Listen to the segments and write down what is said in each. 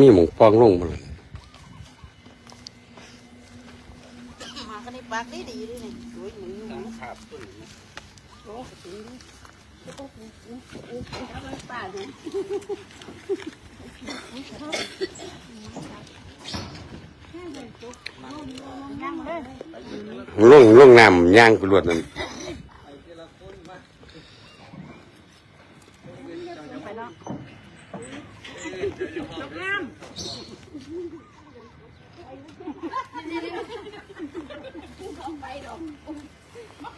มีหมองฟองลงมาเลยมากันในปากดีดีๆด้วยนี่โอ้ยหมุนหมุนขาบต้นโอ้ยถึงเอาไปป่าเนี่ยลงลงน้ำย่างไปรวดนั่น ไ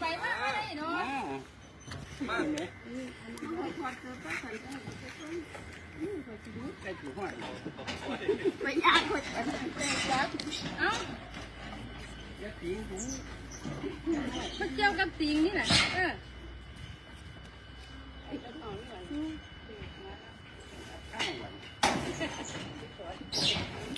ปมาไม่ได้เนาะมาไหมใกล้ถูกห้อยไปยากคนเอ้ายัดตีนถุงมันเกี่ยวกับติงนี่แหละเออข้างหลัง C'est un.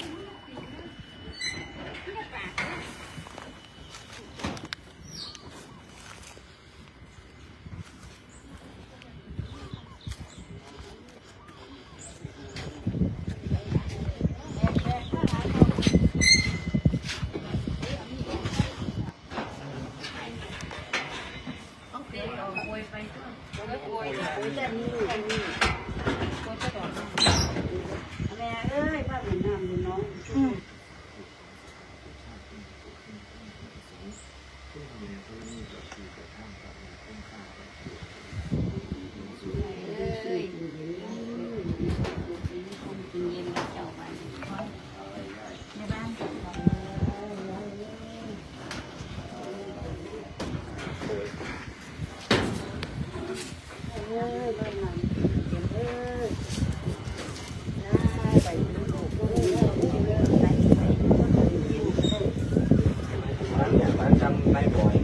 ไม่บ่อย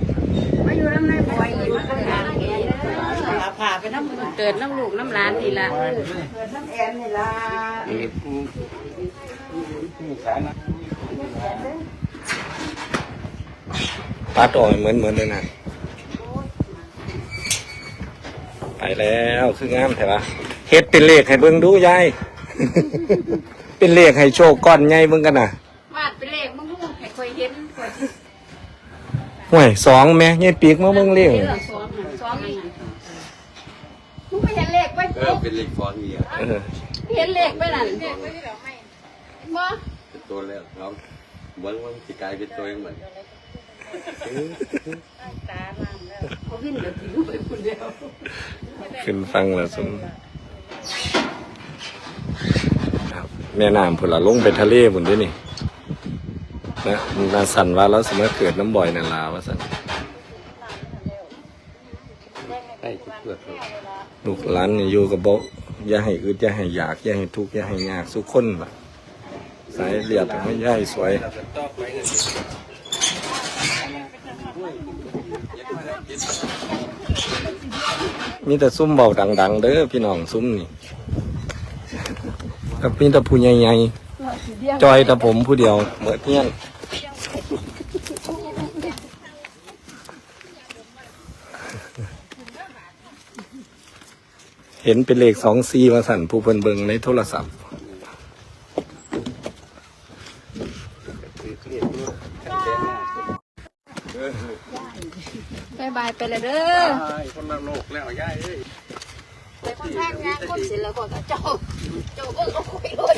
มาอยู่น้ำในบ่อยอยู่น้ำร้านแกผ่าไปน้ำเกิดน้ำลูกน้ำร้านนี่ละไปเลยเกิดน้ำแอนนี่ละนี่สารนะปัดออกเหมือนเหมือนเลยนะไปแล้วคืองามแถวะเฮ็ดเป็นเลขให้เบิ่งดูยายเป็นเลขให้โชคก้อนใหญ่เบิ่งกันน่ะวาดเป็นเลขมึงมึงให้คอยเห็นคอย ห่วยสองแม่ยายปีกมาเบิ่งเลขเห็นหรอสองสองอีกมึงไม่เห็นเลขไว้เออเป็นเลขฟอนมีอะเออเห็นเลขไว้นั่นบ่เป็นตัวแล้วเราเบิ่งว่ามันสิกลายเป็นตัวเองเหมือนเขาขึ้นเดี๋ยวทิ้งไปคนเดียวขึ้นฟังแล้วสมครับแม่น้ำพุ่นละลงไปทะเลพุ่นเด้วยนี่ นะนาสันว่าแล้วสมมติเกิดน้ำบ่อยนันลาว่าสันใกล้จะเกิดลูกหลานนี่อยู่กับบ่อย่าให้อึดอย่าให้อยากอย่าให้ทุกข์อย่าให้ยากสุขคนล่ะสายเลือดไม่ย่ายสวยเราจะต้องไปกันมีแต่ซุ้มเบาดัง ๆ เด้อพี่น้องซุ้มนี่กับมีแต่ผู้ใหญ่ๆจอยแต่ผมผู้เดียวเหมือนเที่ยง เห็นเป็นเลขสองซีมาสั่นผู้เพิ่นเบิงในโทรศัพท์บายบายไปเลยเด้อใช่คนละโลกแล้วย่ายเอ้ยไปคนแรกงานคนเสร็จแล้วก็เจ้าเจ้าเบิ่งเอาคุยเลย